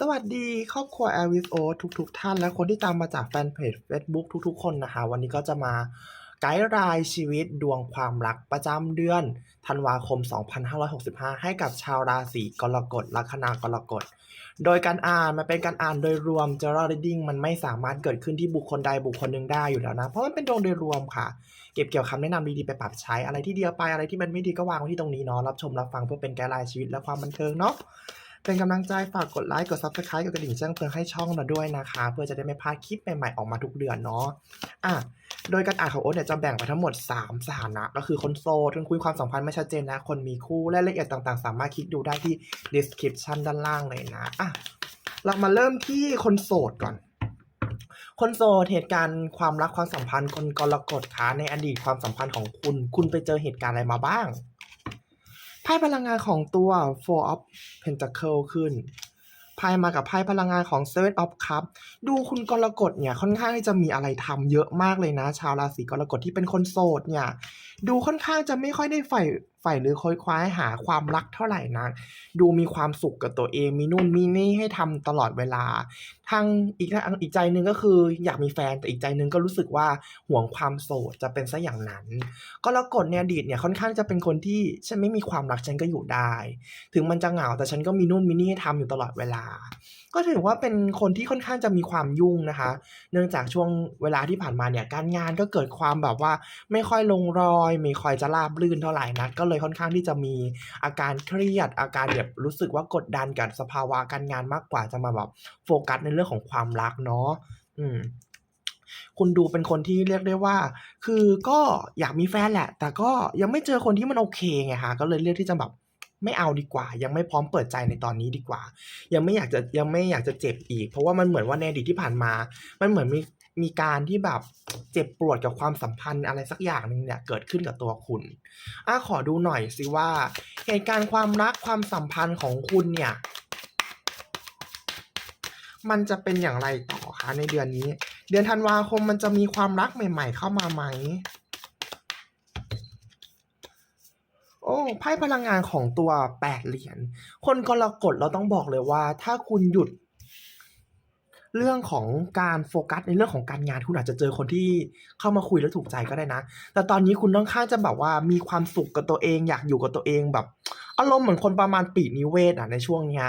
สวัสดีครอบครัว a อ w i s o ทุกๆทท่านและคนที่ตามมาจากแฟนเพจ Facebook ทุกๆ คนนะคะ วันนี้ก็จะมาไกด์รายชีวิตดวงความรักประจำเดือน ธันวาคม 2565 ให้กับชาวราศีกรกฎลัคนากรกฎ โดยการอ่านมันเป็นการอ่านโดยรวม general reading มันไม่สามารถเกิดขึ้นที่บุคคลใดบุคคลหนึ่งได้อยู่แล้วนะ เพราะมันเป็นดวงโดยรวมค่ะ เก็บเกี่ยวคำแนะนำดีๆไปปรับใช้อะไรที่เดียวไปอะไรที่มันไม่ดีก็วางไว้ที่ตรงนี้เนาะรับชมรับฟังเพื่อเป็นไกด์ไลน์ชีวิตและความบันเทิงเนาะ เป็นกำลังใจฝากกดไลค์กด Subscribe กดกระดิ่งแจ้งเตือนให้ช่องเราด้วยนะคะ เพื่อจะได้ไม่พลาดคลิปใหม่ๆออกมาทุกเดือนเนาะอะโดยการอ่านของโอ๊ตเนี่ยจะแบ่งไปทั้งหมด 3 สถานะ ก็คือคนโสดคนคุยความสัมพันธ์ไม่ชัดเจนนะคนมีคู่รายละเอียดต่างๆ สามารถคลิกดูได้ที่ description ด้านล่างเลยนะอะเรามาเริ่มที่คนโสดก่อน คนโสดเหตุการณ์ความรักความสัมพันธ์คนกรกฎคะในอดีตความสัมพันธ์ของคุณ คุณไปเจอเหตุการณ์อะไรมาบ้าง ไพ่พลังงานของตัว Four of Pentacle ขึ้นไพ่มากับไพ่พลังงานของ Seven of Cup ดูคุณกรกฎเนี่ยค่อนข้างที่จะมีอะไรทำเยอะมากเลยนะ ชาวราศีกรกฎที่เป็นคนโสดเนี่ย ดูค่อนข้างจะไม่ค่อยได้ใฝ่ ใฝ่หรือค้อยคว้าหาความรักเท่าไหร่นะดูมีความสุขกับตัวเอง มีนู่นมีนี่ให้ทำตลอดเวลา ทางอีกทางอีกใจหนึ่งก็คืออยากมีแฟนแต่อีกใจหนึ่งก็รู้สึกว่าห่วงความโสดจะเป็นซะอย่างนั้นกรกฎเนี่ยอดีตเนี่ยค่อนข้างจะเป็นคนที่ฉันไม่มีความรักฉันก็อยู่ได้ ถึงมันจะเหงาแต่ฉันก็มีนู่นมีนี่ให้ทำอยู่ตลอดเวลา ก็ถือว่าเป็นคนที่ค่อนข้างจะมีความยุ่งนะคะ เนื่องจากช่วงเวลาที่ผ่านมาเนี่ยการงานก็เกิดความแบบว่าไม่ค่อยลงรอย ไม่ค่อยจะราบรื่นเท่าไหร่นะก็เลยค่อนข้างที่จะมีอาการเครียด อาการแบบรู้สึกว่ากดดันกับสภาวะการงานมากกว่าจะมาแบบโฟกัสในเรื่องของความรักเนาะอืมคุณดูเป็นคนที่เรียกได้ว่า คือก็อยากมีแฟนแหละ แต่ก็ยังไม่เจอคนที่มันโอเคไงคะก็เลยเลือกที่จะแบบ ไม่เอาดีกว่า ยังไม่พร้อมเปิดใจในตอนนี้ดีกว่า ยังไม่อยากจะยังไม่อยากจะเจ็บอีก เพราะว่ามันเหมือนว่าในอดีตที่ผ่านมา มันเหมือนมีมีการที่แบบเจ็บปวดกับความสัมพันธ์อะไรสักอย่างหนึ่งเนี่ยเกิดขึ้นกับตัวคุณอะขอดูหน่อยสิว่าเหตุการณ์ความรักความสัมพันธ์ของคุณเนี่ย มันจะเป็นอย่างไรต่อคะในเดือนนี้ เดือนธันวาคมมันจะมีความรักใหม่ ๆ เข้ามาไหม โอ้ ไพ่พลังงานของตัวแปดเหรียญ คนกรกฎเราต้องบอกเลยว่า ถ้าคุณหยุด เรื่องของการโฟกัสในเรื่องของการงานคุณอาจจะเจอคนที่เข้ามาคุยแล้วถูกใจก็ได้นะ แต่ตอนนี้คุณต้องข้างจะแบบว่ามีความสุขกับตัวเอง อยากอยู่กับตัวเองแบบอารมณ์เหมือนคนประมาณปีนิเวศอะในช่วงเนี้ย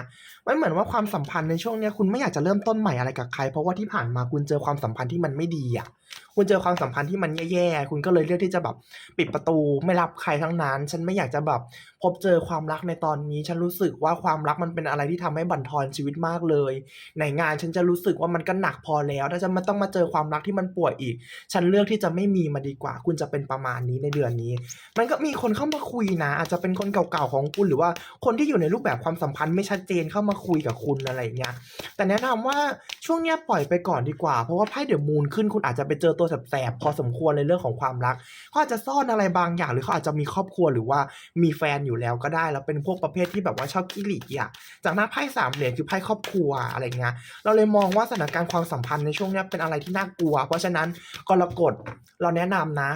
มันเหมือนว่าความสัมพันธ์ในช่วงเนี้ยคุณไม่อยากจะเริ่มต้นใหม่อะไรกับใคร เพราะว่าที่ผ่านมาคุณเจอความสัมพันธ์ที่มันไม่ดีอะ คุณเจอความสัมพันธ์ที่มันแย่ๆ คุณก็เลยเลือกที่จะแบบปิดประตูไม่รับใครทั้งนั้น ฉันไม่อยากจะแบบพบเจอความรักในตอนนี้ ฉันรู้สึกว่าความรักมันเป็นอะไรที่ทำให้บั่นทอนชีวิตมากเลย ในงานฉันจะรู้สึกว่ามันก็หนักพอแล้ว ถ้าจะมาต้องมาเจอความรักที่มันป่วยอีก ฉันเลือกที่จะไม่มีมาดีกว่า คุณจะเป็นประมาณนี้ในเดือนนี้ มันก็มีคนเข้ามาคุยนะ อาจจะเป็นคนเก่าๆของคุณหรือว่าคนที่อยู่ในรูปแบบความสัมพันธ์ไม่ชัดเจนเข้ามาคุยกับคุณอะไรเงี้ยแต่แนะนำว่าช่วงเนี้ยปล่อยไปก่อนดีกว่า เพราะว่าไพ่เดอะมูนขึ้นคุณอาจจะไปเจอตัวแสบๆพอสมควรในเรื่องของความรักเขาอาจจะซ่อนอะไรบางอย่างหรือเขาอาจจะมีครอบครัวหรือว่ามีแฟนอยู่แล้วก็ได้ แล้วเป็นพวกประเภทที่แบบว่าชอบกิหลีอะจากหน้าไพ่สามเหรียญคือไพ่ครอบครัวอะไรเงี้ยเราเลยมองว่าสถานการณ์ความสัมพันธ์ในช่วงนี้เป็นอะไรที่น่ากลัว เพราะฉะนั้นกรกฎเราแนะนำนะ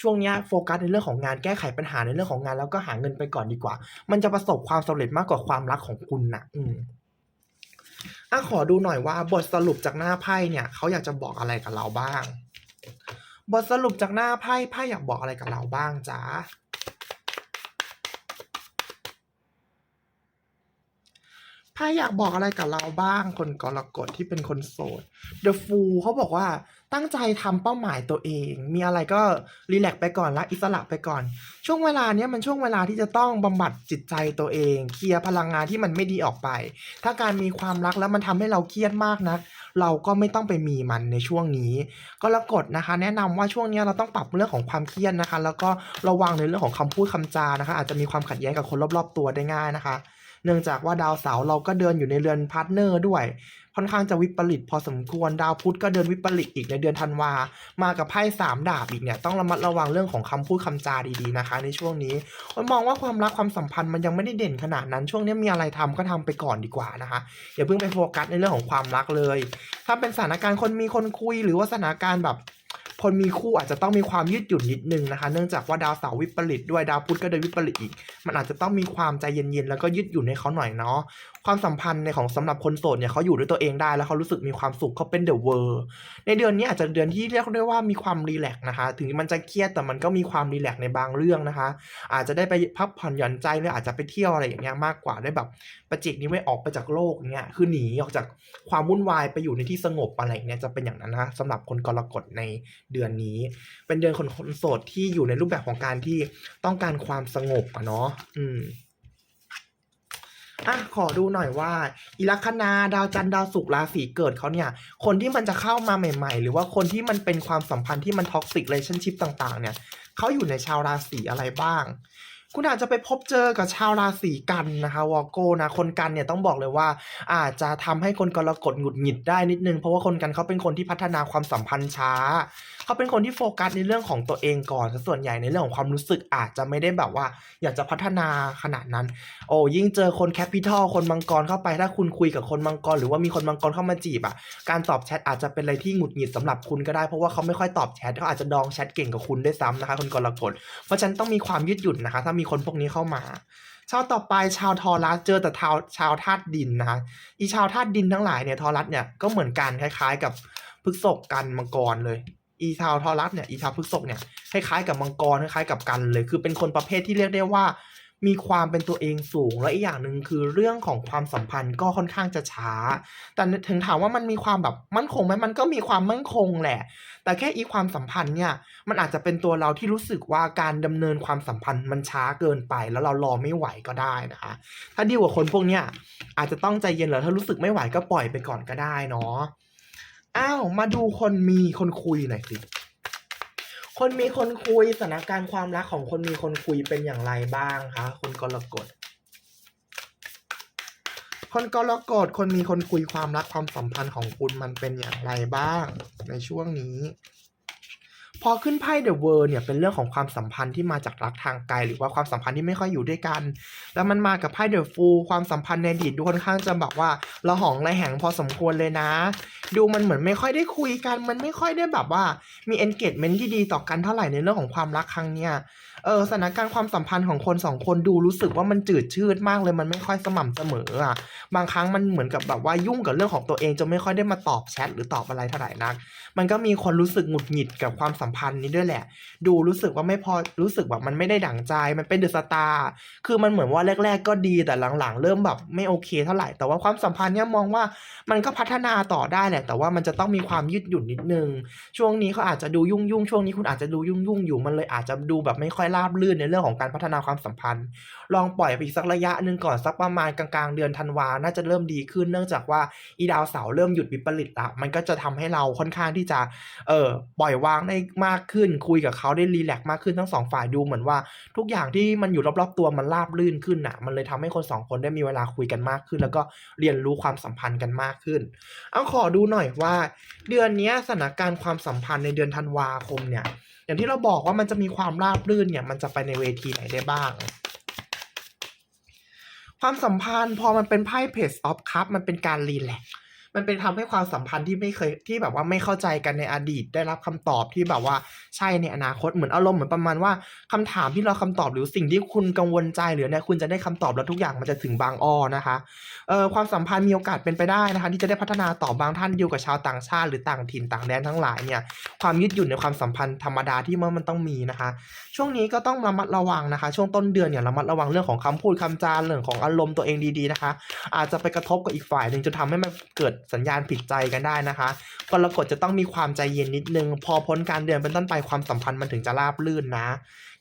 ช่วงนี้โฟกัสในเรื่องของงานแก้ไขปัญหาในเรื่องของงานแล้วก็หาเงินไปก่อนดีกว่า มันจะประสบความสำเร็จมากกว่าความรักของคุณนะอืมอะขอดูหน่อยว่าบทสรุปจากหน้าไพ่เนี่ยเขาอยากจะบอกอะไรกับเราบ้าง บทสรุปจากหน้าไพ่ไพ่อยากบอกอะไรกับเราบ้างจ๊ะไพ่อยากบอกอะไรกับเราบ้าง คนกรกฎที่เป็นคนโสด The Fool เขาบอกว่าตั้งใจทำเป้าหมายตัวเอง มีอะไรก็รีแลกซ์ไปก่อนละอิสระไปก่อน ช่วงเวลาเนี้ยมันช่วงเวลาที่จะต้องบำบัดจิตใจตัวเอง เคลียร์พลังงานที่มันไม่ดีออกไป ถ้าการมีความรักแล้วมันทำให้เราเครียดมากนัก เราก็ไม่ต้องไปมีมันในช่วงนี้ ก็รกดนะคะ แนะนำว่าช่วงนี้เราต้องปรับเรื่องของความเครียดนะคะ แล้วก็ระวังในเรื่องของคำพูดคำจานะคะ อาจจะมีความขัดแย้งกับคนรอบ ๆ ตัวได้ง่ายนะคะ เนื่องจากว่าดาวเสาร์เราก็เดินอยู่ในเรือนพาร์ทเนอร์ด้วย ค่อนข้างจะวิปริตพอสมควรดาวพุธก็เดินวิปริตอีกในเดือนธันวา มากับไพ่สามดาบอีกเนี่ยต้องระมัดระวังเรื่องของคำพูดคำจาดีๆนะคะ ในช่วงนี้ผมมองว่าความรักความสัมพันธ์มันยังไม่ได้เด่นขนาดนั้น ช่วงนี้มีอะไรทำก็ทำไปก่อนดีกว่านะคะอย่าเพิ่งไปโฟกัสในเรื่องของความรักเลย ถ้าเป็นสถานการณ์คนมีคนคุยหรือว่าสถานการณ์แบบ คนมีคู่อาจจะต้องมีความยืดหยุ่นนิดนึงนะคะ เนื่องจากว่าดาวเสาร์วิปริตด้วยดาวพุธก็เดินวิปริตอีก มันอาจจะต้องมีความใจเย็นๆแล้วก็ยืดหยุ่นให้เขาหน่อยเนาะความสัมพันธ์ในของสำหรับคนโสดเนี่ยเขาอยู่ด้วยตัวเองได้แล้วเขารู้สึกมีความสุขเขาเป็นเดอะเวอร์ในเดือนนี้อาจจะเดือนที่เรียกได้ว่ามีความรีแลกนะคะ ถึงมันจะเครียดแต่มันก็มีความรีแลกในบางเรื่องนะคะ อาจจะได้ไปพักผ่อนหย่อนใจหรืออาจจะไปเที่ยวอะไรอย่างเงี้ยมากกว่าได้แบบประจิกนี้ไม่ออกไปจากโลกเงี้ยคือหนีออกจากความวุ่นวายไปอยู่ในที่สงบอะไรเงี้ยจะเป็นอย่างนั้นนะสำหรับคนกรกฎในเดือนนี้ เป็นเดือนคนคนโสดที่อยู่ในรูปแบบของการที่ต้องการความสงบอะเนาะอืมอะขอดูหน่อยว่าอิลัคนาดาวจันทร์ดาวศุกร์ราศีเกิดเขาเนี่ย คนที่มันจะเข้ามาใหม่ ๆ หรือว่าคนที่มันเป็นความสัมพันธ์ที่มันท็อกซิกเลชั่นชิพต่าง ๆ เนี่ยเขาอยู่ในชาวราศีอะไรบ้าง คุณอาจจะไปพบเจอกับชาวราศีกันนะคะวอโก้นะคนกันเนี่ยต้องบอกเลยว่า อาจจะทำให้คนกรกฎหงุดหงิดได้นิดนึง เพราะว่าคนกันเขาเป็นคนที่พัฒนาความสัมพันธ์ช้า เขาเป็นคนที่โฟกัสในเรื่องของตัวเองก่อนส่วนใหญ่ในเรื่องของความรู้สึกอาจจะไม่ได้แบบว่า อยากจะพัฒนาขนาดนั้น โอ้ยิ่งเจอคนแคปิตอลคนมังกรเข้าไปถ้าคุณคุยกับคนมังกรหรือว่ามีคนมังกรเข้ามาจีบอะการตอบแชทอาจจะเป็นอะไรที่หงุดหงิดสำหรับคุณก็ได้เพราะว่าเขาไม่ค่อยตอบแชทเขาอาจจะดองแชทเก่งกับคุณด้วยซ้ำนะคะคนกรกฎเพราะฉะนั้นต้องมีความยืดหยุ่นนะคะ ถ้ามีคนพวกนี้เข้ามาชาวต่อไปชาวทอรัสเจอแต่ชาวชาวธาตุดินนะคะอีชาวธาตุดินทั้งหลายเนี่ยทอรัสเนี่ยก็เหมือนกันคล้าย ๆ กับพฤษภกันมังกรเลย อีชาวทอรัสเนี่ยอีชาวพฤกษภเนี่ยคล้ายๆกับมังกรคล้ายๆกับกันเลย คือเป็นคนประเภทที่เรียกได้ว่า มีความเป็นตัวเองสูงและอีกอย่างหนึ่งคือเรื่องของความสัมพันธ์ก็ค่อนข้างจะช้า แต่ถึงถามว่ามันมีความแบบมั่นคงไหมมันก็มีความมั่นคงแหละ แต่แค่อีความสัมพันธ์เนี่ยมันอาจจะเป็นตัวเราที่รู้สึกว่าการดำเนินความสัมพันธ์มันช้าเกินไป แล้วเรารอไม่ไหวก็ได้นะคะถ้าดีกว่าคนพวกเนี้ยอาจจะต้องใจเย็นแล้วถ้ารู้สึกไม่ไหวก็ปล่อยไปก่อนก็ได้เนาะ อ้าว มาดูคนมีคนคุยหน่อยสิ คนมีคนคุยสถานการณ์ความรักของคนมีคนคุยเป็นอย่างไรบ้างคะคนกรกฎคนกรกฎคนมีคนคุยความรักความสัมพันธ์ของคุณมันเป็นอย่างไรบ้างในช่วงนี้ พอขึ้นไพ่เดอะเวิร์เนี่ยเป็นเรื่องของความสัมพันธ์ที่มาจากรักทางไกล หรือว่าความสัมพันธ์ที่ไม่ค่อยอยู่ด้วยกัน แล้วมันมากับไพ่เดอะฟูความสัมพันธ์ในอดีตดูค่อนข้างจะแบบว่าระหองระแหงพอสมควรเลยนะ ดูมันเหมือนไม่ค่อยได้คุยกัน มันไม่ค่อยได้แบบว่ามี engagement ที่ดีต่อกันเท่าไหร่ในเรื่องของความรักครั้งเนี้ย เออสถานการณ์ความสัมพันธ์ของคนสองคนดูรู้สึกว่ามันจืดชืดมากเลยมันไม่ค่อยสม่ำเสมออะบางครั้งมันเหมือนกับแบบว่ายุ่งกับเรื่องของตัวเองจนไม่ค่อยได้มาตอบแชทหรือตอบอะไรเท่าไหร่นัก มันก็มีคนรู้สึกหงุดหงิดกับความสัมพันธ์นี้ด้วยแหละ ดูรู้สึกว่าไม่พอรู้สึกแบบมันไม่ได้ดั่งใจมันเป็นเดอะสตาร์คือมันเหมือนว่าแรก ๆ ก็ดีแต่หลังๆ เริ่มแบบไม่โอเคเท่าไหร่ แต่ว่าความสัมพันธ์เนี่ยมองว่ามันก็พัฒนาต่อได้แหละ แต่ว่ามันจะต้องมีความยืดหยุ่นนิดนึง ช่วงนี้เขาอาจจะดูยุ่งยุ่งๆช่วงนี้คุณอาจจะดูยุ่งยุ่งๆอยู่มันเลยอาจจะดูแบบไม่ค่อยราบรื่นในเรื่องของการพัฒนาความสัมพันธ์ ลองปล่อยไปอีกสักระยะหนึ่งก่อนสักประมาณกลางๆ เดือนธันวาน่าจะเริ่มดีขึ้นเนื่องจากว่าอีดาวเสาร์เริ่มหยุดวิปริตละมันก็จะทำให้เราค่อนข้างที่จะเออปล่อยวางได้มากขึ้น คุยกับเขาได้รีแลกซ์มากขึ้นทั้งสองฝ่ายดูเหมือนว่า ทุกอย่างที่มันอยู่รอบๆตัวมันราบรื่นขึ้นน่ะ มันเลยทำให้คนสองคนได้มีเวลาคุยกันมากขึ้น แล้วก็เรียนรู้ความสัมพันธ์กันมากขึ้น เอาขอดูหน่อยว่า เดือนนี้สถานการณ์ความสัมพันธ์ในเดือนธันวาคมเนี่ย อย่างที่เราบอกว่ามันจะมีความราบรื่นเนี่ย มันจะไปในเวทีไหนได้บ้าง ความสัมพันธ์พอมันเป็นไพ่เพจออฟคัพมันเป็นการรีแลกซ์ มันเป็นทำให้ความสัมพันธ์ที่ไม่เคยที่แบบว่าไม่เข้าใจกันในอดีตได้รับคำตอบที่แบบว่าใช่ในอนาคตเหมือนอารมณ์เหมือนประมาณว่าคำถามที่เราคำตอบหรือสิ่งที่คุณกังวลใจหรือเนี่ยคุณจะได้คำตอบแล้วทุกอย่างมันจะถึงบางอ้อนะคะเอ่อความสัมพันธ์มีโอกาสเป็นไปได้นะคะ ที่จะได้พัฒนาต่อบางท่านอยู่กับชาวต่างชาติหรือต่างถิ่นต่างแดนทั้งหลายเนี่ยความยืดหยุ่นในความสัมพันธ์ธรรมดาที่มันมันต้องมีนะคะ ช่วงนี้ก็ต้องระมัดระวังนะคะ ช่วงต้นเดือนเนี่ยระมัดระวังเรื่องของคำพูดคำจาเรื่องของอารมณ์ตัวเองดีๆนะคะ อาจจะไปกระทบกับอีกฝ่ายหนึ่งจนทำให้มันเกิดสัญญาณผิดใจกันได้นะคะกรกฎจะต้องมีความใจเย็นนิดนึง พอพ้นการเดือนเป็นต้นไปความสัมพันธ์มันถึงจะราบรื่นนะ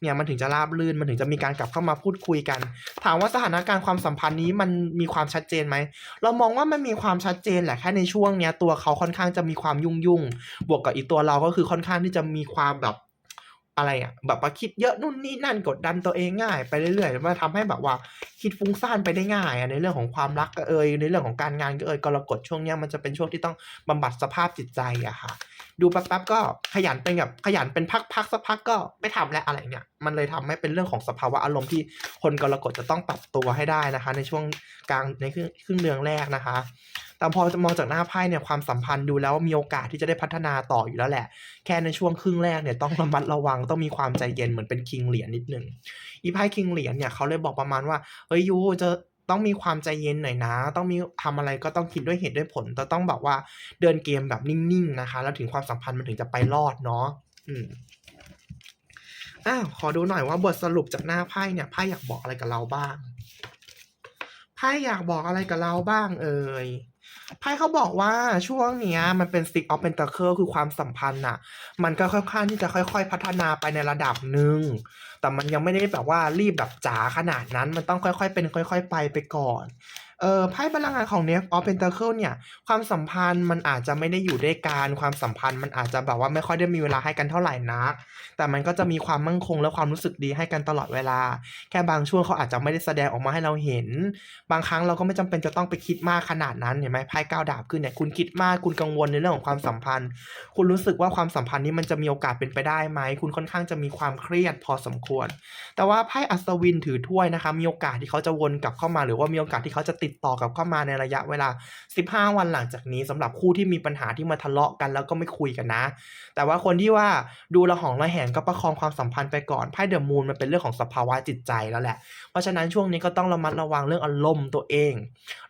เนี่ยมันถึงจะราบรื่นมันถึงจะมีการกลับเข้ามาพูดคุยกัน ถามว่าสถานการณ์ความสัมพันธ์นี้มันมีความชัดเจนไหม เรามองว่ามันมีความชัดเจนแหละแค่ในช่วงเนี้ยตัวเขาค่อนข้างจะมีความยุ่งยุ่งบวกกับอีกตัวเราก็คือค่อนข้างที่จะมีความแบบ อะไรอะแบบว่าคิดเยอะนู่นนี่นั่นกดดันตัวเองง่าย ไปเรื่อยๆมันทำให้แบบว่าคิดฟุ้งซ่านไปได้ง่ายอะในเรื่องของความรักก็เอยในเรื่องของการงานก็เอยกรกฎช่วงนี้มันจะเป็นช่วงที่ต้องบำบัดสภาพจิตใจอะค่ะ ดูแป๊บๆก็ขยันเป็นแบบขยันเป็นพักๆสักพักก็ไม่ทำแล้วอะไรเนี่ยมันเลยทำให้เป็นเรื่องของสภาวะอารมณ์ที่คนกรกฎจะต้องปรับตัวให้ได้นะคะ ในช่วงกลางในครึ่งครึ่งเดือนแรกนะคะ แต่พอมองจากหน้าไพ่เนี่ยความสัมพันธ์ดูแล้วมีโอกาสที่จะได้พัฒนาต่ออยู่แล้วแหละ แค่ในช่วงครึ่งแรกเนี่ยต้องระมัดระวังต้องมีความใจเย็นเหมือนเป็นคิงเหรียญนิดนึงอีไพ่คิงเหรียญเนี่ยเขาเลยบอกประมาณว่าเฮ้ยยูจะต้องมีความใจเย็นหน่อยนะ ต้องมีทำอะไรก็ต้องคิดด้วยเหตุด้วยผลแต่ต้องแบบว่าเดินเกมแบบนิ่งๆนะคะ แล้วถึงความสัมพันธ์มันถึงจะไปรอดเนาะอืมอ้าวขอดูหน่อยว่าบทสรุปจากหน้าไพ่เนี่ยไพ่อยากบอกอะไรกับเราบ้างไพ่อยากบอกอะไรกับเราบ้าง เอ่ย ไพ่เขาบอกว่าช่วงเนี้ยมันเป็น Six of Pentacle คือความสัมพันธ์น่ะ มันก็ค่อยข้างที่จะค่อย ๆ พัฒนาไปในระดับหนึ่ง แต่มันยังไม่ได้แบบว่ารีบแบบจ๋าขนาดนั้น มันต้องค่อย ๆ เป็นค่อย ๆ ไปไปก่อน เอ่อไพ่พลังงานของ Knave of Pentacle เนี่ย ความสัมพันธ์มันอาจจะไม่ได้อยู่ด้วยกันความสัมพันธ์มันอาจจะแบบว่าไม่ค่อยได้มีเวลาให้กันเท่าไหร่นัก แต่มันก็จะมีความมั่นคงและความรู้สึกดีให้กันตลอดเวลา แค่บางช่วงเขาอาจจะไม่ได้แสดงออกมาให้เราเห็น บางครั้งเราก็ไม่จำเป็นจะต้องไปคิดมากขนาดนั้นเห็นไหมไพ่ก้าวดาบขึ้นเนี่ยคุณคิดมากคุณกังวลในเรื่องของความสัมพันธ์ คุณรู้สึกว่าความสัมพันธ์นี้มันจะมีโอกาสเป็นไปได้ไหมคุณค่อนข้างจะมีความเครียดพอสมควร แต่ว่าไพ่อัศวินถือถ้วยนะคะมีโอกาสที่เขาจะวนกลับเข้ามา หรือว่ามีโอกาสที่เขาจะติดติดต่อกับเข้ามาในระยะเวลา 15 วันหลังจากนี้สำหรับคู่ที่มีปัญหาที่มาทะเลาะกันแล้วก็ไม่คุยกันนะ แต่ว่าคนที่ว่าดูละหองระแหงก็ประคองความสัมพันธ์ไปก่อนไพ่เดอะมูนมันเป็นเรื่องของสภาวะจิตใจแล้วแหละ เพราะฉะนั้นช่วงนี้ก็ต้องระมัดระวังเรื่องอารมณ์ตัวเอง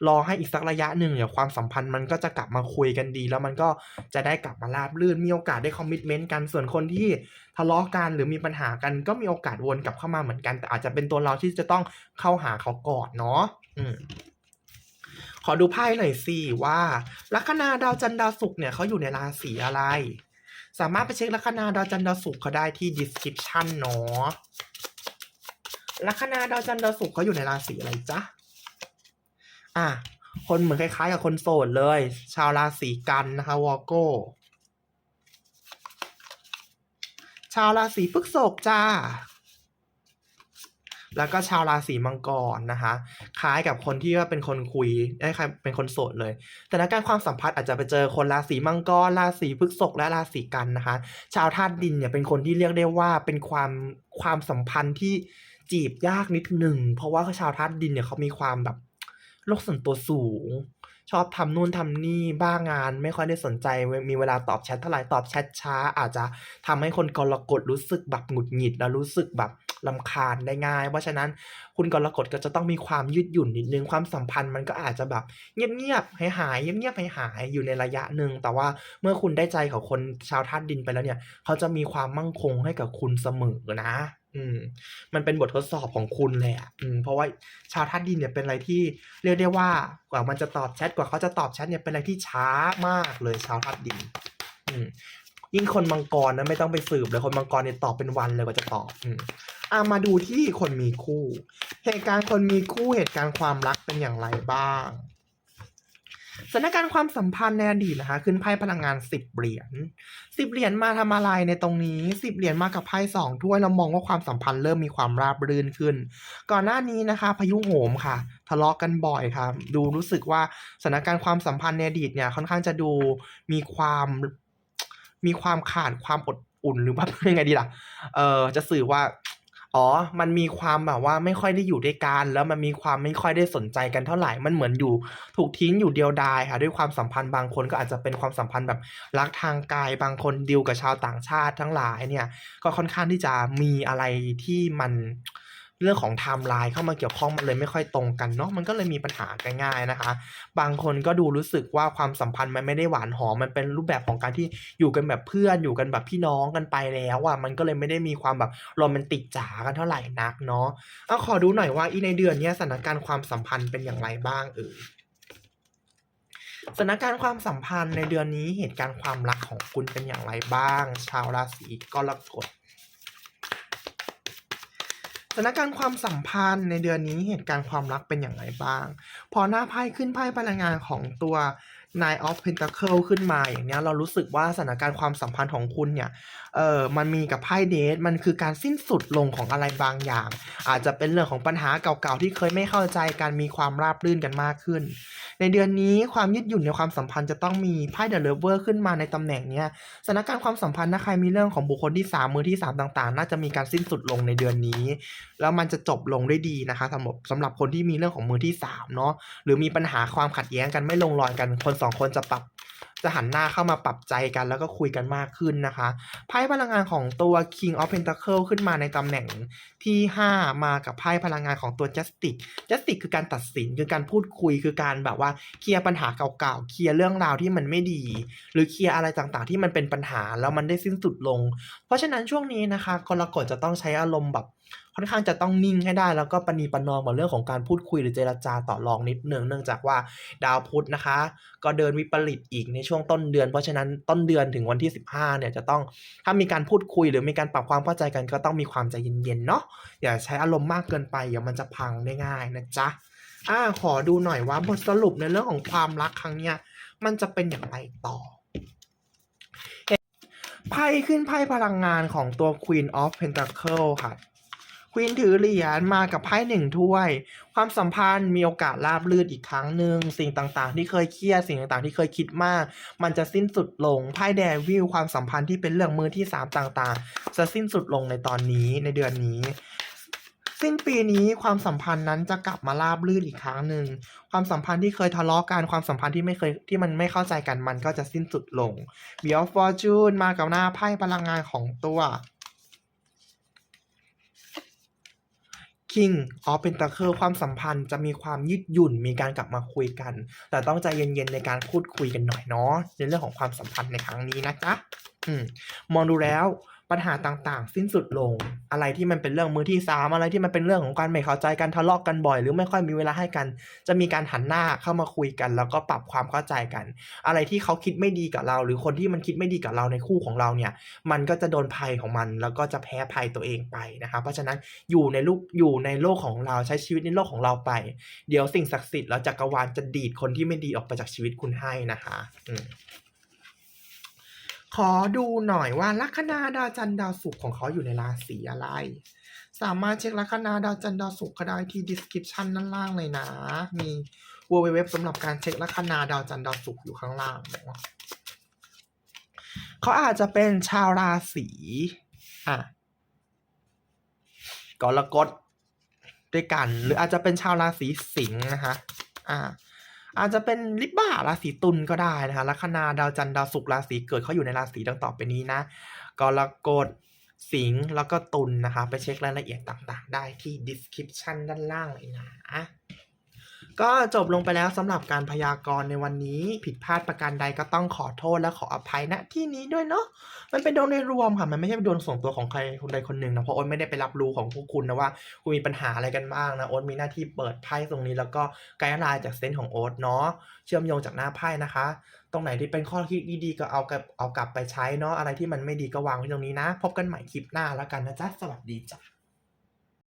รอให้อีกสักระยะหนึ่งเนี่ยความสัมพันธ์มันก็จะกลับมาคุยกันดี แล้วมันก็จะได้กลับมาราบรื่นมีโอกาสได้คอมมิชเมนต์กันส่วนคนที่ทะเลาะกันหรือมีปัญหากันก็มีโอกาสวนกลับเข้ามาเหมือนกัน แต่อาจจะเป็นตัวเราที่จะต้องเข้าหาเขาก่อนเนาะอืม ขอดูไพ่หน่อยสิว่าลัคนาดาวจันทร์ดาวศุกร์เนี่ยเขาอยู่ในราศีอะไร สามารถไปเช็คลัคนาดาวจันทร์ดาวศุกร์เขาได้ที่ description เนาะลัคนาดาวจันทร์ดาวศุกร์เขาอยู่ในราศีอะไรจ๊ะอะคนเหมือนคล้ายๆกับคนโสดเลย ชาวราศีกันนะคะวอโก้ชาวราศีพฤษภจ้า แล้วก็ชาวราศีมังกรนะคะ คล้ายกับคนที่ว่าเป็นคนคุยได้คเป็นคนโสดเลย แต่ในการความสัมพันธ์อาจจะไปเจอคนราศีมังกรราศีพฤษภและราศีกันนะคะ ชาวธาตุดินเนี่ยเป็นคนที่เรียกได้ว่าเป็นความความสัมพันธ์ที่จีบยากนิดหนึ่งเพราะว่าชาวธาตุดินเนี่ยเขามีความแบบโลกส่วนตัวสูง ชอบทำนู่นทำนี่บ้างาน ไม่ค่อยได้สนใจมีเวลาตอบแชทเท่าไหร่ตอบแชทช้า อาจจะทำให้คนกรกฎรู้สึกแบบหงุดหงิดแล้วรู้สึกแบบ ลำคาญได้ง่าย เพราะฉะนั้นคุณกรกฎก็จะต้องมีความยืดหยุ่นนิดนึงความสัมพันธ์มันก็อาจจะแบบเงียบๆหายหายเงียบๆหายหายอยู่ในระยะหนึ่งแต่ว่าเมื่อคุณได้ใจของคนชาวธาตุดินไปแล้วเนี่ยเขาจะมีความมั่งคงให้กับคุณเสมอนะ อืม มันเป็นบททดสอบของคุณเลยอะอืมเพราะว่าชาวธาตุดินเนี่ยเป็นอะไรที่เรียกได้ว่ากว่ามันจะตอบแชทกว่าเขาจะตอบแชทเนี่ยเป็นอะไรที่ช้ามากเลยชาวธาตุดิน อืมยิ่งคนมังกรนะไม่ต้องไปสืบเลยคนมังกรเนี่ยตอบเป็นวันเลยกว่าจะตอบ อืม อะมาดูที่คนมีคู่ เหตุการณ์คนมีคู่เหตุการณ์ความรักเป็นอย่างไรบ้างสถานการณ์ความสัมพันธ์ในอดีตนะคะขึ้นไพ่พลังงานสิบเหรียญสิบเหรียญมาทำอะไรในตรงนี้สิบเหรียญมากับไพ่สองถ้วยเรามองว่าความสัมพันธ์เริ่มมีความราบรื่นขึ้น ก่อนหน้านี้นะคะพายุโหมค่ะ ทะเลาะกันบ่อยค่ะ ดูรู้สึกว่าสถานการณ์ความสัมพันธ์ในอดีตเนี่ยค่อนข้างจะดูมีความมีความขาดความอดอุ่นหรือว่ายังไงดีล่ะเออจะสื่อว่า อ๋อ มันมีความแบบว่าไม่ค่อยได้อยู่ด้วยกัน แล้วมันมีความไม่ค่อยได้สนใจกันเท่าไหร่ มันเหมือนอยู่ถูกทิ้งอยู่เดียวดายค่ะ ด้วยความสัมพันธ์บางคนก็อาจจะเป็นความสัมพันธ์แบบรักทางกายบางคนดิวกับชาวต่างชาติทั้งหลายเนี่ย ก็ค่อนข้างที่จะมีอะไรที่มัน เรื่องของไทม์ไลน์เข้ามาเกี่ยวข้องมันเลยไม่ค่อยตรงกันเนาะมันก็เลยมีปัญหากันง่ายนะคะ บางคนก็ดูรู้สึกว่าความสัมพันธ์มันไม่ได้หวานหอมมันเป็นรูปแบบของการที่อยู่กันแบบเพื่อนอยู่กันแบบพี่น้องกันไปแล้วอะมันก็เลยไม่ได้มีความแบบโรแมนติกจ๋ากันเท่าไหร่นักเนาะเอาขอดูหน่อยว่าอีในเดือนนี้สถานการณ์ความสัมพันธ์เป็นอย่างไรบ้างเอ่ยสถานการณ์ความสัมพันธ์ในเดือนนี้เหตุการณ์ความรักของคุณเป็นอย่างไรบ้าง ชาวราศีกรกฎ สถานการณ์ความสัมพันธ์ในเดือนนี้เหตุการณ์ความรักเป็นอย่างไรบ้าง พอหน้าไพ่ขึ้นไพ่พลังงานของตัว Nine of Pentacle ขึ้นมาอย่างเนี้ยเรารู้สึกว่าสถานการณ์ความสัมพันธ์ของคุณเนี่ย เออมันมีกับไพ่เดทมันคือการสิ้นสุดลงของอะไรบางอย่าง อาจจะเป็นเรื่องของปัญหาเก่าๆที่เคยไม่เข้าใจกันมีความราบรื่นกันมากขึ้น ในเดือนนี้ความยืดหยุ่นในความสัมพันธ์จะต้องมีไพ่เดอะเลเวอร์ขึ้นมาในตำแหน่งเนี้ยสถานการณ์ความสัมพันธ์ถ้าใครมีเรื่องของบุคคลที่สามมือที่สามต่างๆ น่าจะมีการสิ้นสุดลงในเดือนนี้ แล้วมันจะจบลงได้ดีนะคะสำหรับสำหรับคนที่มีเรื่องของมือที่สามเนาะหรือมีปัญหาความขัดแย้งกันไม่ลงรอยกันคนสองคนจะปรับ จะหันหน้าเข้ามาปรับใจกันแล้วก็คุยกันมากขึ้นนะคะไพ่พลังงานของตัว King of Pentacle ขึ้นมาในตำแหน่งที่ 5 มากับไพ่พลังงานของตัว Justice Justice คือการตัดสินคือการพูดคุยคือการแบบว่าเคลียร์ปัญหาเก่าๆเคลียร์เรื่องราวที่มันไม่ดี หรือเคลียร์อะไรต่างๆ ที่มันเป็นปัญหาแล้วมันได้สิ้นสุดลง เพราะฉะนั้นช่วงนี้นะคะกรกฎจะต้องใช้อารมณ์แบบ ค่อนข้างจะต้องนิ่งให้ได้ แล้วก็ประนีปนอมกับเรื่องของการพูดคุยหรือเจรจาต่อรองนิดหนึ่งเนื่องจากว่าดาวพุธนะคะ ก็เดินวิปริตอีกในช่วงต้นเดือน เพราะฉะนั้นต้นเดือนถึงวันที่ 15เนี่ยจะต้องถ้ามีการพูดคุยหรือมีการปรับความเข้าใจกันก็ต้องมีความใจเย็นๆเนาะอย่าใช้อารมณ์มากเกินไปเดี๋ยวมันจะพังได้ง่ายนะจ๊ะอ่าขอดูหน่อยว่าบทสรุปในเรื่องของความรักครั้งเนี้ยมันจะเป็นอย่างไรต่อไพ่ขึ้นไพ่พลังงานของตัว Queen of Pentacle ค่ะ วีนถือเหรียญมากับไพ่หนึ่งถ้วย ความสัมพันธ์มีโอกาสราบรื่นอีกครั้งหนึ่งสิ่งต่างๆ ที่เคยเครียดสิ่งต่างๆ ที่เคยคิดมาก มันจะสิ้นสุดลงไพ่แดวิลความสัมพันธ์ที่เป็นเรื่องมือที่สามต่างๆ จะสิ้นสุดลงในตอนนี้ในเดือนนี้สิ้นปีนี้ความสัมพันธ์นั้นจะกลับมาราบรื่นอีกครั้งหนึ่งความสัมพันธ์ที่เคยทะเลาะกันความสัมพันธ์ที่ไม่เคยที่มันไม่เข้าใจกันมันก็จะสิ้นสุดลง b e of Fortune มากับหน้าไพ่พลังงานของตัว King of Pentacle ความสัมพันธ์จะมีความยืดหยุ่นมีการกลับมาคุยกัน แต่ต้องใจเย็นๆในการพูดคุยกันหน่อยเนาะในเรื่องของความสัมพันธ์ในครั้งนี้นะจ๊ะอืมมองดูแล้ว ปัญหาต่างๆ สิ้นสุดลง อะไรที่มันเป็นเรื่องมือที่สามอะไรที่มันเป็นเรื่องของการไม่เข้าใจกันทะเลาะกันบ่อย หรือไม่ค่อยมีเวลาให้กัน จะมีการหันหน้าเข้ามาคุยกัน แล้วก็ปรับความเข้าใจกัน อะไรที่เขาคิดไม่ดีกับเรา หรือคนที่มันคิดไม่ดีกับเราในคู่ของเราเนี่ย มันก็จะโดนภัยของมัน แล้วก็จะแพ้ภัยตัวเองไปนะคะเพราะฉะนั้นอยู่ในลูกอยู่ในโลกของเราใช้ชีวิตในโลกของเราไป เดี๋ยวสิ่งศักดิ์สิทธิ์แล้วจักรวาลจะดีดคนที่ไม่ดีออกไปจากชีวิตคุณให้นะคะ อืม ขอดูหน่อยว่าลัคนาดาวจันทร์ดาวศุกร์ของเขาอยู่ในราศีอะไร สามารถเช็คลัคนาดาวจันทร์ดาวศุกร์ก็ได้ที่ description ด้านล่างเลยนะ มี www สำหรับการเช็คลัคนาดาวจันทร์ดาวศุกร์อยู่ข้างล่างเขาอาจจะเป็นชาวราศีอะกรกฎด้วยกัน หรืออาจจะเป็นชาวราศีสิงห์นะคะอ่า อาจจะเป็นลิบบ้าราศีตุลก็ได้นะคะลัคนาดาวจันทร์ดาวศุกร์ราศีเกิดเขาอยู่ในราศีดังต่อไปนี้นะกรกฎสิงห์แล้วก็ตุลนะคะ ไปเช็ครายละเอียดต่างๆ ได้ที่ description ด้านล่างเลยนะ ก็จบลงไปแล้วสำหรับการพยากรณ์ในวันนี้ ผิดพลาดประการใดก็ต้องขอโทษและขออภัยณที่นี้ด้วยเนาะมันเป็นดวงในรวมค่ะ มันไม่ใช่ดวงส่วนตัวของใครคนใดคนหนึ่งนะเพราะโอ๊ตไม่ได้ไปรับรู้ของพวกคุณนะว่าคุณมีปัญหาอะไรกันบ้างนะโอ๊ตมีหน้าที่เปิดไพ่ตรงนี้แล้วก็ไกด์ไลน์จากเซนส์ของโอ๊ตเนาะเชื่อมโยงจากหน้าไพ่นะคะ ตรงไหนที่เป็นข้อคิดดีๆก็เอากลับเอากลับไปใช้เนาะอะไรที่มันไม่ดีก็วางไว้ตรงนี้นะ พบกันใหม่คลิปหน้าแล้วกันนะจ๊ะสวัสดีจ้ะ